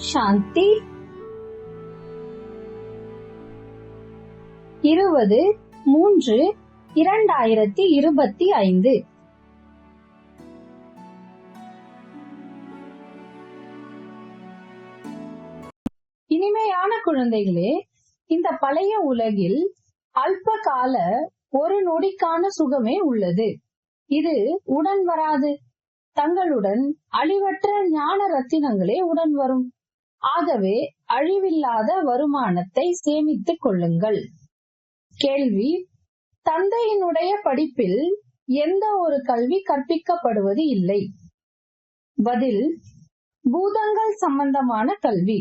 சாந்தி. இருபது மூன்று இரண்டாயிரத்தி இருபத்தி ஐந்து. இனிமையான குழந்தைகளே இந்த பழைய உலகில் அல்ப கால ஒரு நொடிக்கான சுகமே உள்ளது. இது உடன் வராது. தங்களுடன் அழிவற்ற ஞான ரத்தினங்களே உடன் வரும். ஆகவே அழிவில்லாத வருமானத்தை சேமித்துக் கொள்ளுங்கள். கேள்வி. தந்தையினுடைய படிப்பில் எந்த ஒரு கல்வி கற்பிக்கப்படுவது இல்லை. பதில். பூதங்கள் சம்பந்தமான கல்வி.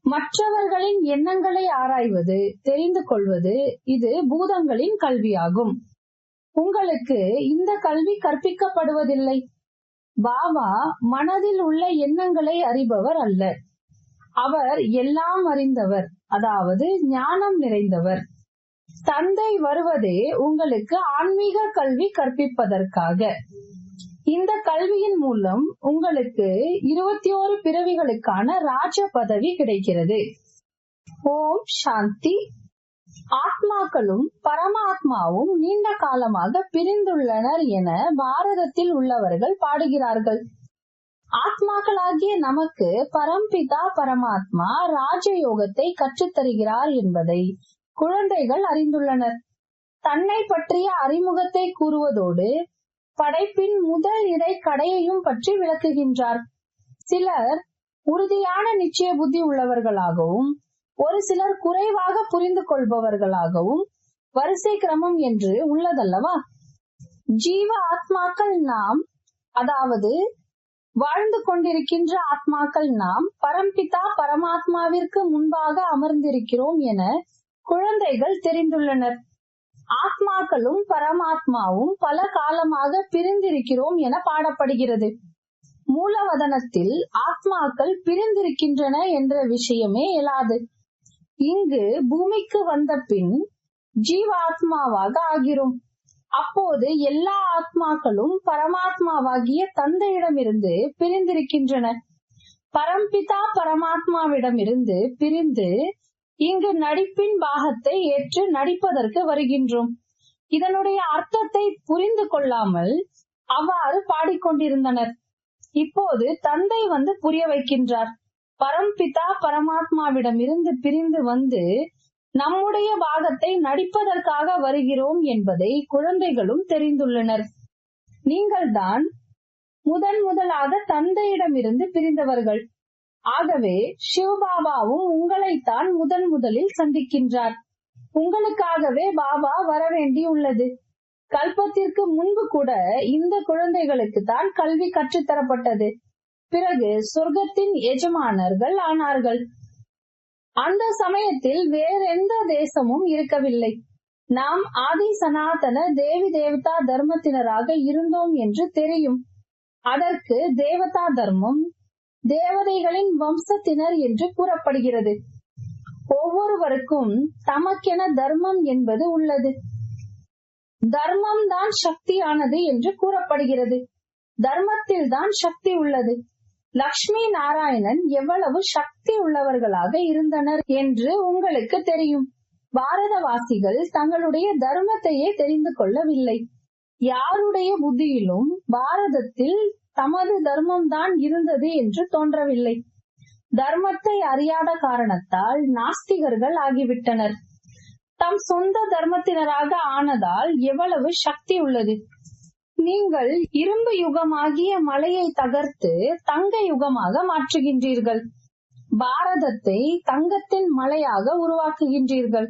மற்றவர்களின் எண்ணங்களை ஆராய்வது தெரிந்து கொள்வது இது பூதங்களின் கல்வியாகும். உங்களுக்கு இந்த கல்வி கற்பிக்கப்படுவதில்லை. பாபா மனதில் உள்ள எண்ணங்களை அறிபவர் அல்ல அவர் எல்லாம் அறிந்தவர். அதாவது ஞானம் நிறைந்தவர். தந்தை வருவதே உங்களுக்கு ஆன்மீக கல்வி கற்பிப்பதற்காக. இந்த கல்வியின் மூலம் உங்களுக்கு இருபத்தி ஓரு பிறவிகளுக்கான ராஜ பதவி கிடைக்கிறது. ஓம் சாந்தி. ஆத்மாக்களும் பரமாத்மாவும் நீண்ட காலமாக பிரிந்துள்ளனர் என பாரதத்தில் உள்ளவர்கள் பாடுகிறார்கள். ஆத்மாக்களாகிய நமக்கு பரம்பிதா பரமாத்மா ராஜயோகத்தை கற்றுத்தருகிறார் என்பதை குழந்தைகள் அறிந்துள்ளனர். தன்னை பற்றிய அறிமுகத்தை கூறுவதோடு படைப்பின் முதல் இடை கடையையும் பற்றி விளக்குகின்றார். சிலர் உறுதியான நிச்சய புத்தி உள்ளவர்களாகவும் ஒரு சிலர் குறைவாக புரிந்து கொள்பவர்களாகவும் வரிசை கிரமம் என்று உள்ளதல்லவா? ஜீவ ஆத்மாக்கள் நாம் அதாவது வாழ்ந்து கொண்டிருக்கின்ற ஆத்மாக்கள் நாம் பரம்பிதா பரமாத்மாவிற்கு முன்பாக அமர்ந்திருக்கிறோம் என குழந்தைகள் தெரிந்துள்ளனர். ஆத்மாக்களும் பரமாத்மாவும் பல காலமாக பிரிந்திருக்கிறோம் என பாடப்படுகிறது. மூலவதனத்தில் ஆத்மாக்கள் பிரிந்திருக்கின்றன என்ற விஷயமே இயலாது. இங்கு பூமிக்கு வந்த பின் ஜீவாத்மாவாக ஆகிறோம். அப்போது எல்லா ஆத்மாக்களும் பரமாத்மாவாகிய தந்தையிடமிருந்து பிரிந்திருக்கின்றன. பரம்பிதா பரமாத்மாவிடமிருந்து பிரிந்து இங்கு நடிப்பின் பாகத்தை ஏற்று நடிப்பதற்கு வருகின்றோம். இதனுடைய அர்த்தத்தை புரிந்து கொள்ளாமல் அவ்வாறு பாடிக்கொண்டிருந்தனர். இப்போது தந்தை வந்து புரிய வைக்கின்றார். பரம்பிதா பரமாத்மாவிடம் இருந்து பிரிந்து வந்து நம்முடைய பாகத்தை நடிப்பதற்காக வருகிறோம் என்பதை குழந்தைகளும் தெரிந்துள்ளனர். நீங்கள்தான் முதன் முதலாக தந்தையிடமிருந்து பிரிந்தவர்கள். ஆகவே சிவபாபாவும் உங்களைத்தான் முதன் முதலில் சந்திக்கின்றார். உங்களுக்காகவே பாபா வர வேண்டியுள்ளது கல்பத்திற்கு முன்பு கூட இந்த குழந்தைகளுக்கு தான் கல்வி கற்றுத்தரப்பட்டது. பிறகு சொர்க்கத்தின் எஜமானர்கள் ஆனார்கள். அந்த சமயத்தில் வேறெந்த தேசமும் இருக்கவில்லை. நாம் ஆதி சனாதன தேவி தேவதா தர்மத்தினராக இருந்தோம் என்று தெரியும். அதற்கு தேவதா தர்மம் தேவதைகளின் வம்சத்தினர் என்று கூறப்படுகிறது. ஒவ்வொருவருக்கும் தமக்கென தர்மம் என்பது உள்ளது. தர்மம் தான் சக்தியானது என்று கூறப்படுகிறது. தர்மத்தில் தான் சக்தி உள்ளது. லக்ஷ்மி நாராயணன் எவ்வளவு சக்தி உள்ளவர்களாக இருந்தனர் என்று உங்களுக்கு தெரியும். பாரதவாசிகள் தங்களுடைய தர்மத்தையே தெரிந்து கொள்ளவில்லை. யாருடைய புத்தியிலும் பாரதத்தில் தமது தர்மம் தான் இருந்தது என்று தோன்றவில்லை. தர்மத்தை அறியாத காரணத்தால் நாஸ்திகர்கள் ஆகிவிட்டனர். தம் சொந்த தர்மத்தினராக ஆனதால் எவ்வளவு சக்தி உள்ளது. நீங்கள் இரும்பு யுகமாகிய மலையை தகர்த்து தங்க யுகமாக மாற்றுகின்றீர்கள். பாரதத்தை தங்கத்தின் மலையாக உருவாக்குகின்றீர்கள்.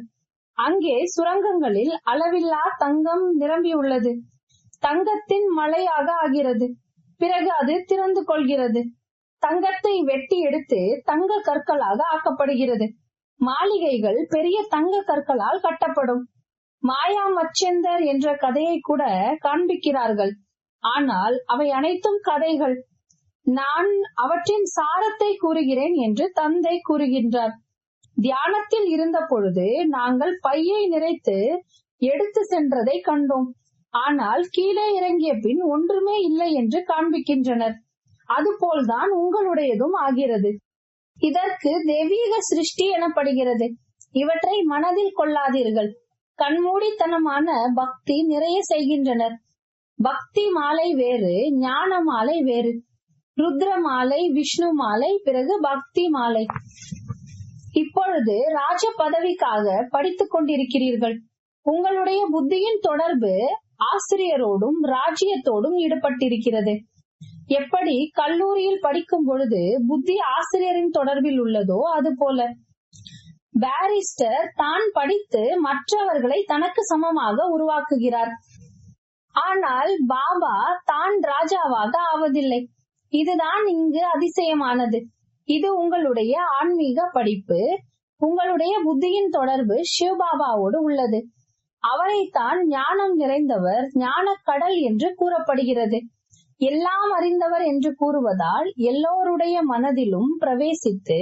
அங்கே சுரங்கங்களில் அளவில்லா தங்கம் நிரம்பியுள்ளது. தங்கத்தின் மலையாக ஆகிறது. பிறகு அது திறந்து கொள்கிறது. தங்கத்தை வெட்டி எடுத்து தங்க கற்களாக ஆக்கப்படுகிறது. மாளிகைகள் பெரிய தங்க கற்களால் கட்டப்படும். மாயா மச்சந்தர் என்ற கதையை கூட காண்பிக்கிறார்கள். ஆனால் அவை அனைத்தும் கதைகள். நான் அவற்றின் சாரத்தை கூறுகிறேன் என்று தந்தை கூறுகின்றார். தியானத்தில் இருந்த பொழுது நாங்கள் பையை நிறைத்து எடுத்து சென்றதை கண்டோம். ஆனால் கீழே இறங்கிய பின் ஒன்றுமே இல்லை என்று காண்பிக்கின்றனர். அதுபோல்தான் உங்களுடையதும் ஆகிறது. இதற்கு தெய்வீக சிருஷ்டி எனப்படுகிறது. இவற்றை மனதில் கொள்ளாதீர்கள். கண்மூடித்தனமான பக்தி நிறைய செய்கின்றனர். பக்தி மாலை வேறு ஞான மாலை வேறு. ருத்ர மாலை விஷ்ணு மாலை பிறகு பக்தி மாலை. இப்பொழுது ராஜ பதவிக்காக படித்துக் கொண்டிருக்கிறீர்கள். உங்களுடைய புத்தியின் தொடர்பு ஆசிரியரோடும் ராஜ்யத்தோடும் ஈடுபட்டிருக்கிறது. எப்படி கல்லூரியில் படிக்கும் பொழுது புத்தி ஆசிரியரின் தொடர்பில் உள்ளதோ அது போல பாரிஸ்டர் தான் படித்து மற்றவர்களை தனக்கு சமமாக உருவாக்குகிறார். ஆனால் பாபா தான் ராஜாவாக ஆவதில்லை. இதுதான் இங்கு அதிசயமானது. இது உங்களுடைய ஆன்மீக படிப்பு. உங்களுடைய புத்தியின் தொடர்பு சிவபாபாவோடு உள்ளது. அவரைத்தான் ஞானம் நிறைந்தவர் ஞான கடல் என்று கூறப்படுகிறது. எல்லாம் அறிந்தவர் என்று கூறுவதால் எல்லோருடைய மனதிலும் பிரவேசித்து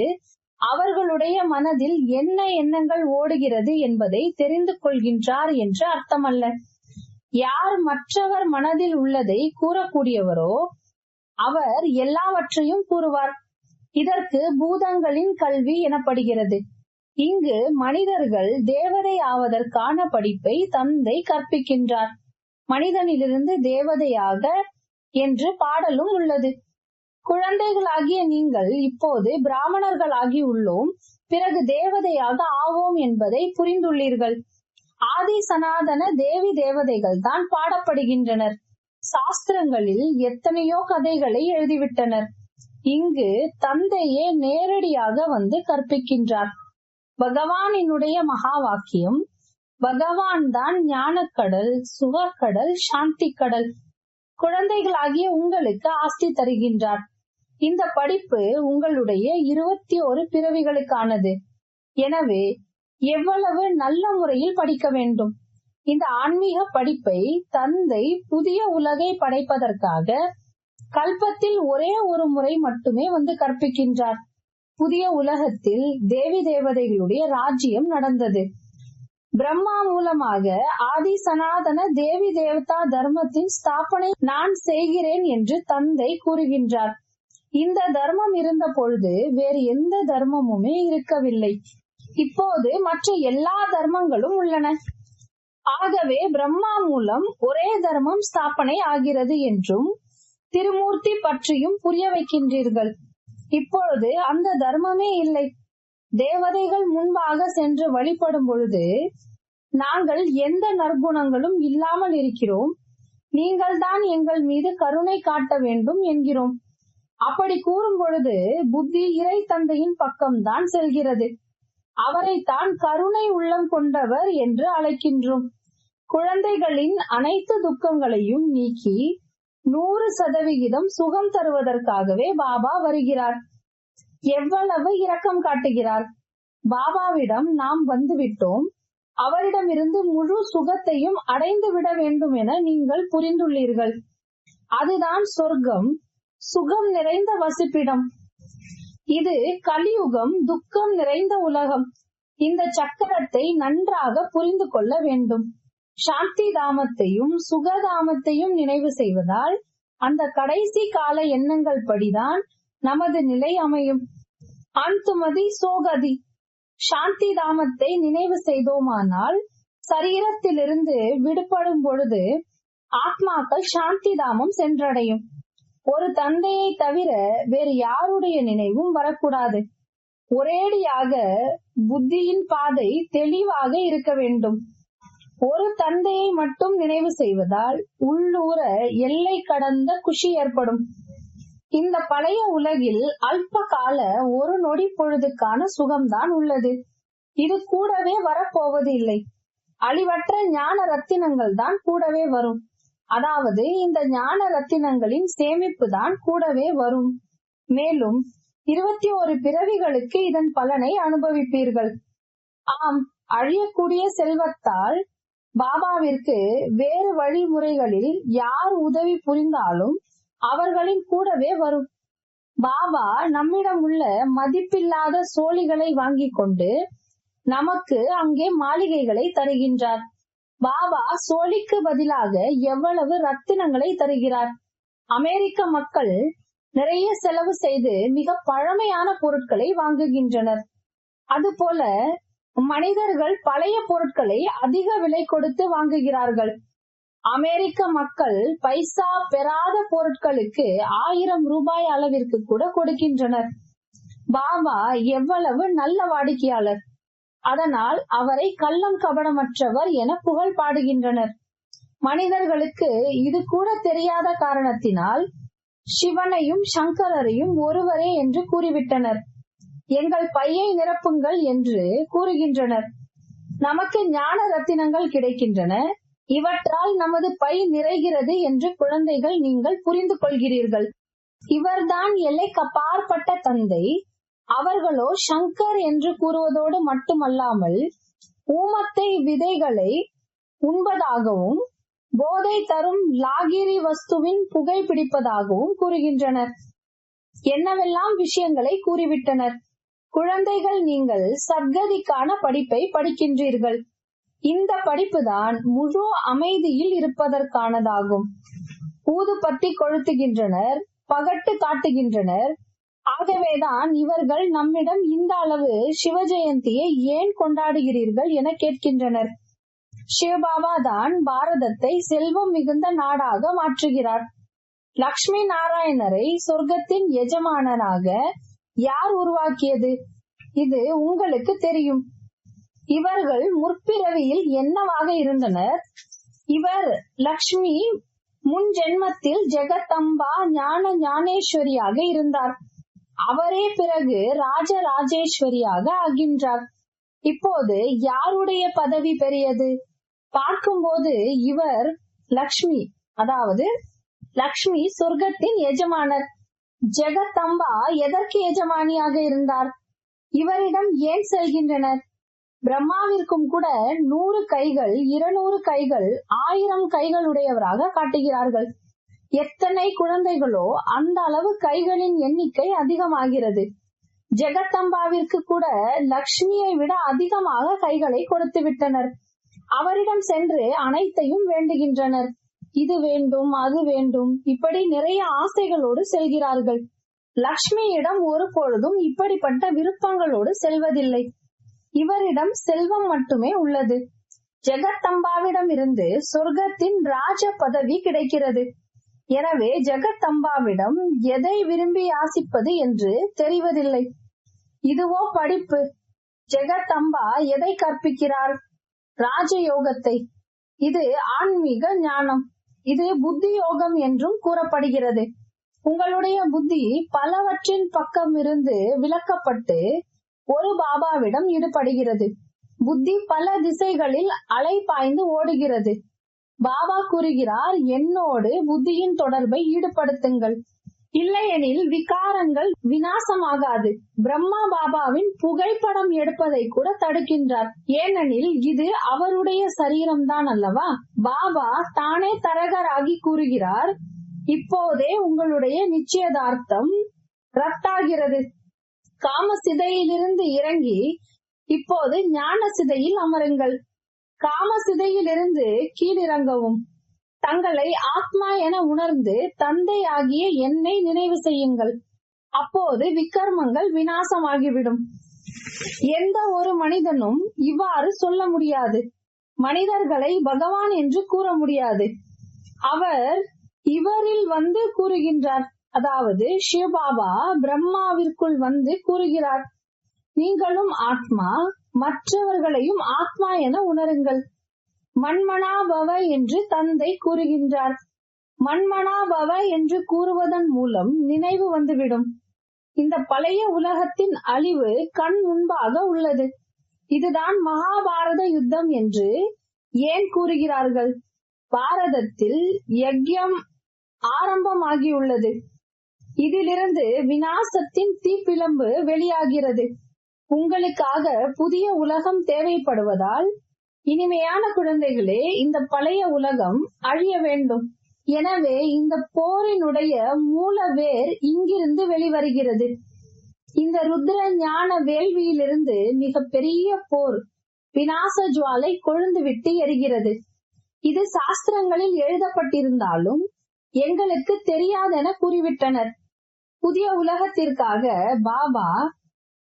அவர்களுடைய மனதில் என்ன எண்ணங்கள் ஓடுகிறது என்பதை தெரிந்து கொள்கின்றார் என்று அர்த்தமல்ல. யார் மற்றவர் மனதில் உள்ளதை கூறக்கூடியவரோ அவர் எல்லாவற்றையும் கூறுவார். இதற்கு பூதங்களின் கல்வி எனப்படுகிறது. இங்கு மனிதர்கள் தேவதை ஆவதற்கான படிப்பை தந்தை கற்பிக்கின்றார். மனிதனிலிருந்து தேவதையாக என்று பாடலும் உள்ளது. குழந்தைகளாகிய நீங்கள் இப்போது பிராமணர்களாகி உள்ளோம். பிறகு தேவதையாக ஆவோம் என்பதை புரிந்துள்ளீர்கள். ஆதி சனாதன தேவி தேவதைகள் தான் பாடப்படுகின்றனர். சாஸ்திரங்களில் எத்தனையோ கதைகளை எழுதிவிட்டனர். இங்கு தந்தையே நேரடியாக வந்து கற்பிக்கின்றார். பகவானினுடைய மகா வாக்கியம் பகவான் தான் ஞானக்கடல் சுகக்கடல் சாந்தி கடல் குழந்தைகளாகிய உங்களுக்கு ஆஸ்தி தருகின்றார். இந்த படிப்பு உங்களுடைய இருபத்தி ஒரு பிறவிகளுக்கானது. எனவே எவ்வளவு நல்ல முறையில் படிக்க வேண்டும்? இந்த ஆன்மீக படிப்பை தந்தை புதிய உலகை படைப்பதற்காக கல்பத்தில் ஒரே ஒரு முறை மட்டுமே வந்து கற்பிக்கின்றார். புதிய உலகத்தில் தேவி தேவதைகளுடைய ராஜ்யம் நடந்தது. பிரம்மா மூலமாக ஆதி சனாதன தேவி தேவதா தர்மத்தின் ஸ்தாபனை நான் செய்கிறேன் என்று தந்தை கூறுகின்றார். இந்த தர்மம் இருந்த பொழுது வேறு எந்த தர்மமுமே இருக்கவில்லை. இப்போது மற்ற எல்லா தர்மங்களும் உள்ளன. ஆகவே பிரம்மா மூலம் ஒரே தர்மம் ஸ்தாபனை ஆகிறது என்றும் திருமூர்த்தி பற்றியும் புரிய வைக்கின்றீர்கள். இப்பொழுது அந்த தர்மமே இல்லை. தேவதைகள் முன்பாக சென்று வழிபடும் பொழுது நாங்கள் எந்த நற்குணங்களும் இல்லாமல் இருக்கிறோம். நீங்கள் தான் எங்கள் மீது கருணை காட்ட வேண்டும் என்கிறோம். அப்படி கூறும் பொழுது புத்தி இறை தந்தையின் பக்கம்தான் செல்கிறது. அவரைத்தான் கருணை உள்ளம் கொண்டவர் என்று அழைக்கின்றோம். குழந்தைகளின் அனைத்து துக்கங்களையும் நீக்கி நூறு சதவிகிதம் சுகம் தருவதற்காகவே பாபா வருகிறார். எவ்வளவு இரக்கம் காட்டுகிறார். பாபாவிடம் நாம் வந்துவிட்டோம். அவரிடமிருந்து முழு சுகத்தையும் அடைந்து விட வேண்டும் என நீங்கள் புரிந்துள்ளீர்கள். அதுதான் சொர்க்கம். சுகம் நிறைந்த வசிப்பிடம். இது கலியுகம் துக்கம் நிறைந்த உலகம். இந்த சக்கரத்தை நன்றாக புரிந்து கொள்ள வேண்டும். சாந்தி தாமத்தையும் சுகதாமத்தையும் நினைவு செய்வதால் அந்த கடைசி கால எண்ணங்கள் படிதான் நமது நிலை அமையும். அந்துமதி சோகதி. சாந்தி தாமத்தை நினைவு செய்தோமானால் சரீரத்திலிருந்து விடுபடும் பொழுது ஆத்மாக்கள் சாந்தி தாமம் சென்றடையும். ஒரு தந்தையை தவிர வேறு யாருடைய நினைவும் வரக்கூடாது. ஒரேடியாக புத்தியின் பாதை தெளிவாக இருக்க வேண்டும். ஒரு தந்தையை மட்டும் நினைவு செய்வதால் உள்ளூர எல்லை கடந்த குஷி ஏற்படும். இந்த பழைய உலகில் அல்ப கால ஒரு நொடி பொழுதுக்கான சுகம்தான் உள்ளது. இது கூடவே வரப்போவது இல்லை அழிவற்ற ஞான ரத்தினங்கள் தான் கூடவே வரும். அதாவது இந்த ஞான ரத்தினங்களின் சேமிப்பு தான் கூடவே வரும். மேலும் இருபத்தி ஒரு பிறவிகளுக்கு இதன் பலனை அனுபவிப்பீர்கள். ஆம் அழியக்கூடிய செல்வத்தால் பாபாவிற்கு வேறு வழிமுறைகளில் யார் உதவி புரிந்தாலும் அவர்களின் கூடவே வரும். பாபா நம்மிடம் உள்ள மதிப்பில்லாத சோழிகளை வாங்கிக் கொண்டு நமக்கு அங்கே மாளிகைகளை தருகின்றார். பாபா சோழிக்கு பதிலாக எவ்வளவு ரத்தினங்களை தருகிறார்? அமெரிக்க மக்கள் நிறைய செலவு செய்து மிக பழமையான பொருட்களை வாங்குகின்றனர். அதுபோல மனிதர்கள் பழைய பொருட்களை அதிக விலை கொடுத்து வாங்குகிறார்கள். அமெரிக்க மக்கள் பைசா பெறாத பொருட்களுக்கு ஆயிரம் ரூபாய் அளவிற்கு கூட கொடுக்கின்றனர். பாபா எவ்வளவு நல்ல வாடிக்கையாளர். அதனால் அவரை கள்ளம் கபடமற்றவர் என புகழ் பாடுகின்றனர். மனிதர்களுக்கு இது கூட தெரியாத காரணத்தினால் சிவனையும் சங்கரரையும் ஒருவரே என்று கூறிவிட்டனர். எங்கள் பையை நிரப்புங்கள் என்று கூறுகின்றனர். நமக்கு ஞான ரத்தினங்கள் கிடைக்கின்றன. இவற்றால் நமது பை நிறைகிறது என்று குழந்தைகள் நீங்கள் புரிந்து கொள்கிறீர்கள். இவர்தான் எல்லைக்கப்பாற்பட்ட தந்தை. அவர்களோ சங்கர் என்று கூறுவதோடு மட்டுமல்லாமல் ஊமத்தை விதைகளை உண்பதாகவும் போதை தரும் லாகிரி வஸ்துவின் புகை பிடிப்பதாகவும் கூறுகின்றனர். என்னவெல்லாம் விஷயங்களை கூறிவிட்டனர்? குழந்தைகள் நீங்கள் சத்கதிக்கான படிப்பை படிக்கின்றீர்கள். இந்த படிப்புதான் முழு அமைதியில் இருப்பதற்கானதாகும். ஊதுபத்தி கொளுத்துகின்றனர் பகட்டு காட்டுகின்றனர் ஆகவேதான் இவர்கள் நம்மிடம் இந்த அளவு சிவ ஜெயந்தியை ஏன் கொண்டாடுகிறீர்கள் என கேட்கின்றனர். சிவபாபா தான் பாரதத்தை செல்வம் மிகுந்த நாடாக மாற்றுகிறார். லக்ஷ்மி நாராயணரை சொர்க்கத்தின் எஜமானராக யார் உருவாக்கியது? இது உங்களுக்கு தெரியும். இவர்கள் முற்பிறவியில் என்னவாக இருந்தனர்? இவர் லக்ஷ்மி முன் ஜென்மத்தில் ஜெகதம்பா ஞான ஞானேஸ்வரியாக இருந்தார். அவரே பிறகு ராஜராஜேஸ்வரியாக ஆகின்றார். இப்போது யாருடைய பதவி பெரியது? பார்க்கும்போது இவர் லக்ஷ்மி அதாவது லக்ஷ்மி சொர்க்கத்தின் எஜமானர். ஜெகத்தம்பா எதற்கு எஜமானியாக இருந்தார்? இவரிடம் ஏன் செல்கின்றனர்? பிரம்மாவிற்கும் கூட நூறு கைகள் இருநூறு கைகள் ஆயிரம் கைகள் உடையவராக காட்டுகிறார்கள். எத்தனை குழந்தைகளோ அந்த அளவு கைகளின் எண்ணிக்கை அதிகமாகிறது. ஜெகத்தம்பாவிற்கு கூட லக்ஷ்மியை விட அதிகமாக கைகளை கொடுத்து விட்டனர். அவரிடம் சென்று அனைத்தையும் வேண்டுகின்றனர். இது வேண்டும் அது வேண்டும். இப்படி நிறைய ஆசைகளோடு செல்கிறார்கள். லக்ஷ்மியிடம் ஒரு பொழுதும் இப்படிப்பட்ட விருப்பங்களோடு செல்வதில்லை. இவரிடம் செல்வம் மட்டுமே உள்ளது. ஜெகத்தம்பாவிடம் இருந்து சொர்க்கத்தின் ராஜ பதவி கிடைக்கிறது. எனவே ஜெகத்தம்பாவிடம் எதை விரும்பி யாசிப்பது என்று தெரிவதில்லை. இதுவோ படிப்பு. ஜெகத்தம்பா எதை கற்பிக்கிறார்? ராஜயோகத்தை. இது ஆன்மீக ஞானம். இது புத்தி யோகம் என்றும் கூறப்படுகிறது. உங்களுடைய புத்தி பலவற்றின் பக்கம் இருந்து விளக்கப்பட்டு ஒரு பாபாவிடம் ஈடுபடுகிறது. புத்தி பல திசைகளில் அலை பாய்ந்து ஓடுகிறது. பாபா கூறுகிறார் என்னோடு புத்தியின் தொடர்பை ஈடுபடுத்துங்கள். இல்லையெனில் விகாரங்கள் வினாசமாகாது பிரம்மா பாபாவின் புகைப்படம் எடுப்பதை கூட தடுக்கின்றார். ஏனெனில் இது அவருடைய சரீரம்தான் அல்லவா? பாபா தானே தரகராகி கூறுகிறார் இப்போதே உங்களுடைய நிச்சயதார்த்தம் ரத்தாகிறது. காம சிதையிலிருந்து இறங்கி இப்போது ஞான சிதையில் அமருங்கள். காம சிதையிலிருந்து கீழிறங்கவும். தங்களை ஆத்மா என உணர்ந்து தந்தை ஆகிய என்னை நினைவு செய்யுங்கள். அப்போது விக்கர்மங்கள் வினாசமாகிவிடும் எந்த ஒரு மனிதனும் இவ்வாறு சொல்ல முடியாது. மனிதர்களை பகவான் என்று கூற முடியாது. அவர் இவரில் வந்து கூறுகின்றார். அதாவது சிவபாபா பிரம்மாவிற்குள் வந்து கூறுகிறார். நீங்களும் ஆத்மா மற்றவர்களையும் ஆத்மா என உணருங்கள். மண்மனாபவ என்று தந்தை கூறுகின்றார். மண்மனாபவ என்று கூறுவதன் மூலம் நினைவு வந்துவிடும். இந்த பழைய உலகத்தின் அழிவு கண் முன்பாக உள்ளது. இதுதான் மகாபாரத யுத்தம் என்று ஏன் கூறுகிறார்கள்? பாரதத்தில் யக்யம் ஆரம்பமாகியுள்ளது. இதிலிருந்து வினாசத்தின் தீப்பிழம்பு வெளியாகிறது. உங்களுக்காக புதிய உலகம் தேவைப்படுவதால் இனிமையான குழந்தைகளே இந்த பழைய உலகம் அழிய வேண்டும். எனவே இந்த போரினுடைய மூல வேர் இங்கிருந்து வெளிவருகிறது. இந்த ருத்ர ஞான வேள்வியிலிருந்து மிக பெரிய போர் விநாச ஜுவாலை கொழுந்து விட்டு எரிகிறது. இது சாஸ்திரங்களில் எழுதப்பட்டிருந்தாலும் எங்களுக்கு தெரியாதென கூறிவிட்டனர். புதிய உலகத்திற்காக பாபா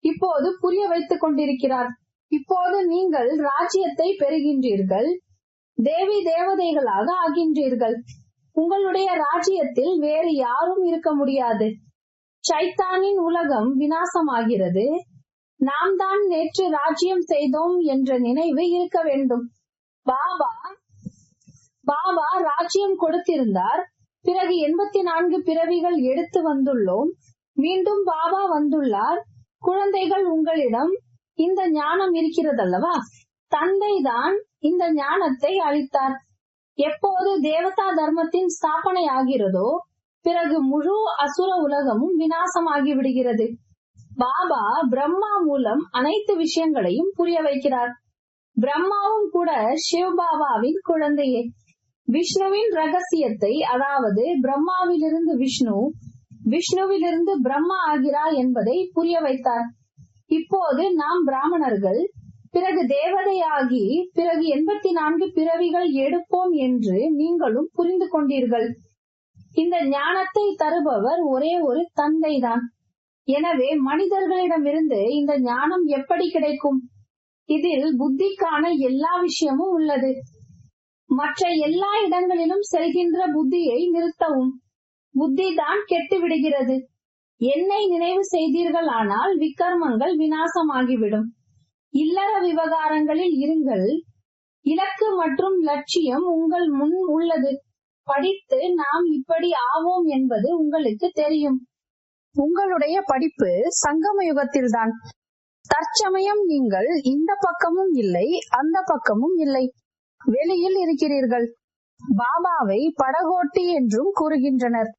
இப்போது புரிய வைத்துக் கொண்டிருக்கிறார். இப்போது நீங்கள் ராஜ்யத்தை பெறுகின்றீர்கள் தேவி தேவதைகளாக ஆகின்றீர்கள். உங்களுடைய ராஜ்யத்தில் வேறு யாரும் இருக்க முடியாது. சைத்தானின் உலகம் வினாசமாகிறது நாம் தான் நேற்று ராஜ்யம் செய்தோம் என்ற நினைவு இருக்க வேண்டும். பாபா பாபா ராஜ்யம் கொடுத்திருந்தார். பிறகு எண்பத்தி நான்கு பிறவிகள் எடுத்து வந்துள்ளோம். மீண்டும் பாபா வந்துள்ளார். குழந்தைகள் உங்களிடம் இந்த ஞானம் இருக்கிறதல்லவா? தந்தைதான் இந்த ஞானத்தை அளித்தார். எப்போது தேவதா தர்மத்தின் ஸ்தாபனை ஆகிறதோ பிறகு முழு அசுர உலகமும் வினாசமாகி விடுகிறது. பாபா பிரம்மா மூலம் அனைத்து விஷயங்களையும் புரிய வைக்கிறார். பிரம்மாவும் கூட சிவ் பாபாவின் குழந்தையே. விஷ்ணுவின் ரகசியத்தை அதாவது பிரம்மாவிலிருந்து விஷ்ணு விஷ்ணுவிலிருந்து பிரம்மா ஆகிறார் என்பதை புரிய வைத்தார். இப்போது நாம் பிராமணர்கள் பிறகு தேவதையாகி பிறகு எண்பத்தி நான்கு பிறவிகள் எடுப்போம் என்று நீங்களும் புரிந்து கொண்டீர்கள். இந்த ஞானத்தை தருபவர் ஒரே ஒரு தந்தைதான். எனவே மனிதர்களிடமிருந்து இந்த ஞானம் எப்படி கிடைக்கும்? இதில் புத்திக்கான எல்லா விஷயமும் உள்ளது. மற்ற எல்லா இடங்களிலும் செல்கின்ற புத்தியை நிறுத்தவும். புத்தி தான் கெட்டு விடுகிறது என்னை நினைவு செய்தீர்கள் ஆனால் விக்கர்மங்கள் வினாசமாகிவிடும் இல்லற விவகாரங்களில் இருங்கள். இலக்கு மற்றும் லட்சியம் உங்கள் முன் உள்ளது. படித்து நாம் இப்படி ஆவோம் என்பது உங்களுக்கு தெரியும். உங்களுடைய படிப்பு சங்கம யுகத்தில்தான். தற்சமயம் நீங்கள் இந்த பக்கமும் இல்லை அந்த பக்கமும் இல்லை. வெளியில் இருக்கிறீர்கள். பாபாவை படகோட்டி என்றும் கூறுகின்றனர்.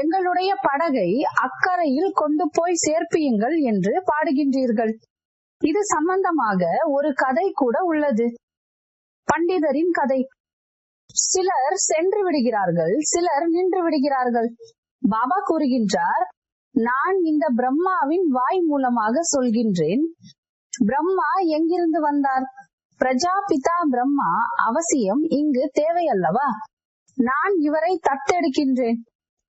எங்களுடைய படகை அக்கறையில் கொண்டு போய் சேர்ப்பியுங்கள் என்று பாடுகின்றீர்கள். இது சம்பந்தமாக ஒரு கதை கூட உள்ளது. பண்டிதரின் கதை. சிலர் சென்று விடுகிறார்கள் சிலர் நின்று விடுகிறார்கள். பாபா கூறுகின்றார் நான் இந்த பிரம்மாவின் வாய் மூலமாக சொல்கின்றேன். பிரம்மா எங்கிருந்து வந்தார்? பிரஜாபிதா பிரம்மா அவசியம் இங்கு தேவையல்லவா? நான் இவரை தத்தெடுக்கின்றேன்.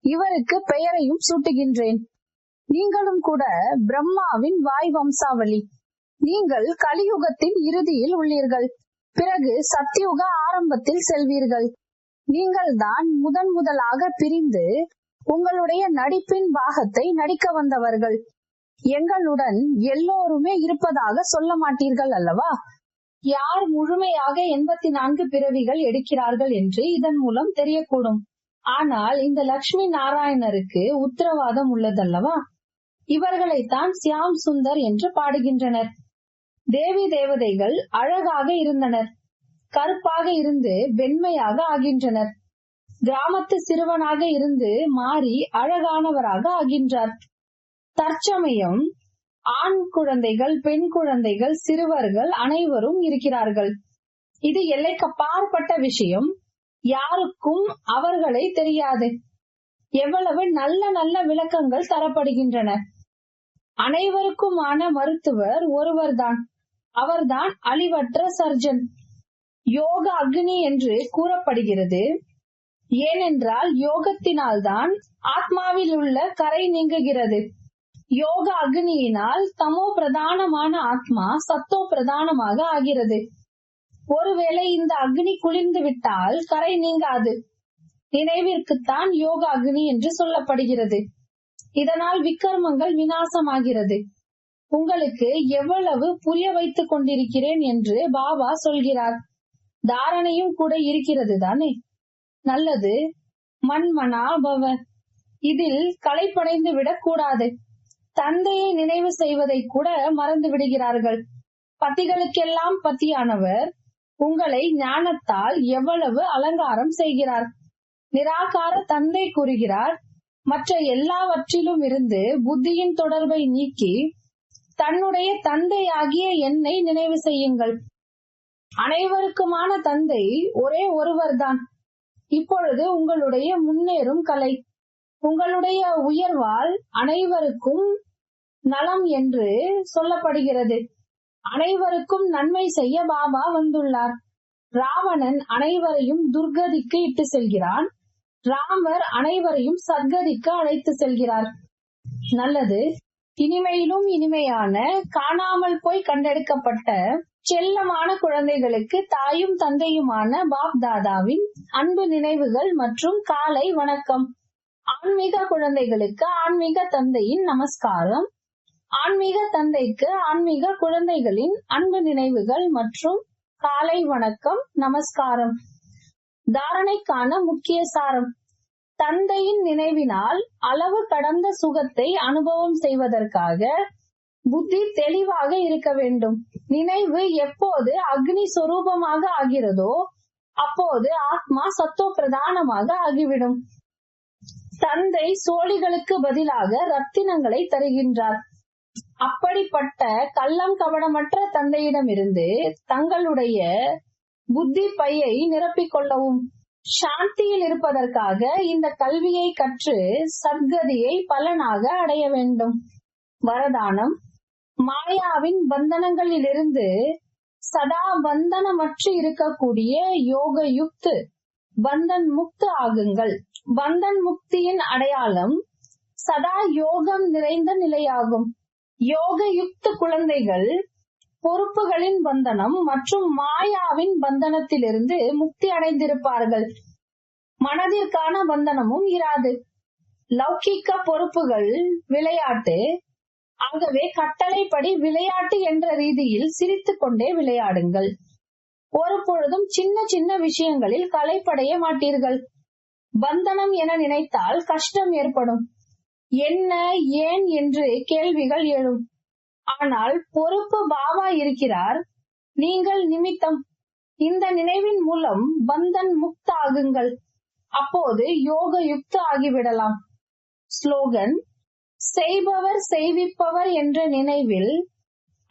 இவருக்கு பெயரையும் சூட்டுகின்றேன். நீங்களும் கூட பிரம்மாவின் வாய் வம்சாவளி. நீங்கள் கலியுகத்தின் இறுதியில் உள்ளீர்கள். பிறகு சத்தியுக ஆரம்பத்தில் செல்வீர்கள். நீங்கள் தான் முதன் முதலாக பிரிந்து உங்களுடைய நடிப்பின் பாகத்தை நடிக்க வந்தவர்கள். எங்களுடன் எல்லோருமே இருப்பதாக சொல்ல மாட்டீர்கள் அல்லவா? யார் முழுமையாக எண்பத்தி நான்கு பிறவிகள் எடுக்கிறார்கள் என்று இதன் மூலம் தெரியக்கூடும். ஆனால் இந்த லட்சுமி நாராயணருக்கு உத்தரவாதம் உள்ளதல்லவா? இவர்களைத்தான் சியாம் சுந்தர் என்று பாடுகின்றனர். தேவி தேவதைகள் அழகாக இருந்தனர். கருப்பாக இருந்து வெண்மையாக ஆகின்றனர். கிராமத்து சிறுவனாக இருந்து மாறி அழகானவராக ஆகின்றார். தற்சமயம் ஆண் குழந்தைகள் பெண் குழந்தைகள் சிறுவர்கள் அனைவரும் இருக்கிறார்கள். இது எல்லைக்கு அப்பாற்பட்ட விஷயம். யாருக்கும் அவர்களை தெரியாது. எவ்வளவு நல்ல நல்ல விளக்கங்கள் தரப்படுகின்றன. அனைவருக்குமான மருத்துவர் ஒருவர்தான். அவர்தான் அழிவற்ற சர்ஜன். யோக அக்னி என்று கூறப்படுகிறது. ஏனென்றால் யோகத்தினால்தான் ஆத்மாவில் உள்ள கரை நீங்குகிறது. யோக அக்னியினால் தமோ பிரதானமான ஆத்மா சத்தோ பிரதானமாக ஆகிறது. ஒருவேளை இந்த அக்னி குளிர்ந்து விட்டால் கரை நீங்காது. நினைவிற்குத்தான் யோக அக்னி என்று சொல்லப்படுகிறது. இதனால் விக்கிரமங்கள் விநாசமாகிறது. உங்களுக்கு எவ்வளவு புரிய வைத்துக் கொண்டிருக்கிறேன் என்று பாபா சொல்கிறார். தாரணையும் கூட இருக்கிறது தானே? நல்லது. மண்மனா பவ. இதில் களைப்படைந்து விடக்கூடாது தந்தையை நினைவு செய்வதை கூட மறந்து விடுகிறார்கள். பத்திகளுக்கெல்லாம் பத்தியானவர் உங்களை ஞானத்தால் எவ்வளவு அலங்காரம் செய்கிறார்? நிராகார தந்தை கூறுகிறார். மற்ற எல்லாவற்றிலும் இருந்து புத்தியின் தொடர்பை நீக்கி தன்னுடைய தந்தையாகிய என்னை நினைவு செய்யுங்கள். அனைவருக்குமான தந்தை ஒரே ஒருவர்தான். இப்பொழுது உங்களுடைய முன்னேறும் கலை. உங்களுடைய உயர்வால் அனைவருக்கும் நலம் என்று சொல்லப்படுகிறது. அனைவருக்கும் நன்மை செய்ய பாபா வந்துள்ளார். ராவணன் அனைவரையும் துர்கதிக்கு இட்டு செல்கிறான். ராமர் அனைவரையும் சத்கதிக்கு அழைத்து செல்கிறார். நல்லது. இனிமையிலும் இனிமையான காணாமல் போய் கண்டெடுக்கப்பட்ட செல்லமான குழந்தைகளுக்கு தாயும் தந்தையுமான பாப் தாதாவின் அன்பு நினைவுகள் மற்றும் காலை வணக்கம். ஆன்மீக குழந்தைகளுக்கு ஆன்மீக தந்தையின் நமஸ்காரம். ஆன்மீக தந்தைக்கு ஆன்மீக குழந்தைகளின் அன்பு நினைவுகள் மற்றும் காலை வணக்கம் நமஸ்காரம். தாரணைக்கான முக்கிய சாரம். தந்தையின் நினைவினால் அளவு கடந்த சுகத்தை அனுபவம் செய்வதற்காக புத்தி தெளிவாக இருக்க வேண்டும். நினைவு எப்போது அக்னி சொரூபமாக ஆகிறதோ அப்போது ஆத்மா சத்துவ பிரதானமாக ஆகிவிடும். தந்தை சோழிகளுக்கு பதிலாக ரத்தினங்களை தருகின்றார். அப்படிப்பட்ட கள்ளம் கபடமற்ற தந்தையிடமிருந்து தங்களுடைய புத்தி பையை நிரப்பிக் கொள்ளவும் சாந்தியில் இருப்பதற்காக இந்த கல்வியை கற்று சத்கதியை பலனாக அடைய வேண்டும். வரதானம் மாயாவின் பந்தனங்களிலிருந்து சதா பந்தனமற்று இருக்கக்கூடிய யோக யுக்து பந்தன் முக்து ஆகுங்கள். பந்தன் முக்தியின் அடையாளம் சதா யோகம் நிறைந்த நிலையாகும். யோக யுக்த குழந்தைகள் பொறுப்புகளின் பந்தனம் மற்றும் மாயாவின் பந்தனத்திலிருந்து முக்தி அடைந்திருப்பார்கள். மனதிற்கான பந்தனமும் இராது. லௌகிக்க பொறுப்புகள் விளையாட்டு ஆகவே கட்டளைப்படி விளையாட்டு என்ற ரீதியில் சிரித்துக் கொண்டே விளையாடுங்கள். ஒரு பொழுதும் சின்ன சின்ன விஷயங்களில் களைப்படைய மாட்டீர்கள். பந்தனம் என நினைத்தால் கஷ்டம் ஏற்படும். என்ன ஏன் என்று கேள்விகள் எழும். ஆனால் பொறுப்பு பாபா இருக்கிறார். நீங்கள் நிமித்தம் இந்த நினைவின் மூலம் பந்தன் முக்த ஆகுங்கள் அப்போது யோக யுக்த ஆகிவிடலாம். ஸ்லோகன் செய்பவர் செய்விப்பவர் என்ற நினைவில்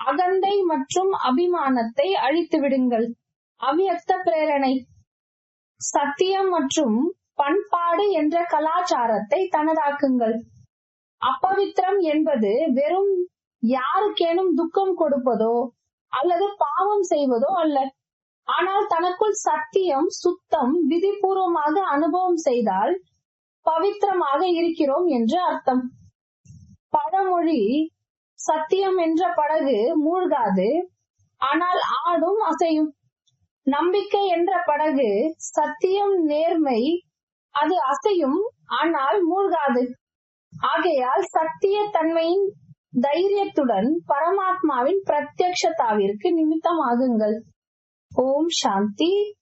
அகந்தை மற்றும் அபிமானத்தை அழித்து விடுங்கள் அவ்வியக்த பிரேரணை. சத்தியம் மற்றும் பண்பாடு என்ற கலாச்சாரத்தை தனதாக்குங்கள். அப்பவித்திரம் என்பது வெறும் யாருக்கேனும் துக்கம் கொடுப்பதோ அல்லது பாவம் செய்வதோ அல்ல. ஆனால் தனக்குள் சத்தியம் சுத்தம் விதிபூர்வமாக அனுபவம் செய்தால் பவித்திரமாக இருக்கிறோம் என்று அர்த்தம். பழமொழி சத்தியம் என்ற படகு மூழ்காது ஆனால் ஆடும் அசையும். நம்பிக்கை என்ற படகு சத்தியம் நேர்மை அது அசையும் ஆனால் மூழ்காது. ஆகையால் சத்திய தன்மையின் தைரியத்துடன் பரமாத்மாவின் பிரத்யக்ஷதாவிற்கு நிமித்தமாகுங்கள். ஓம் சாந்தி.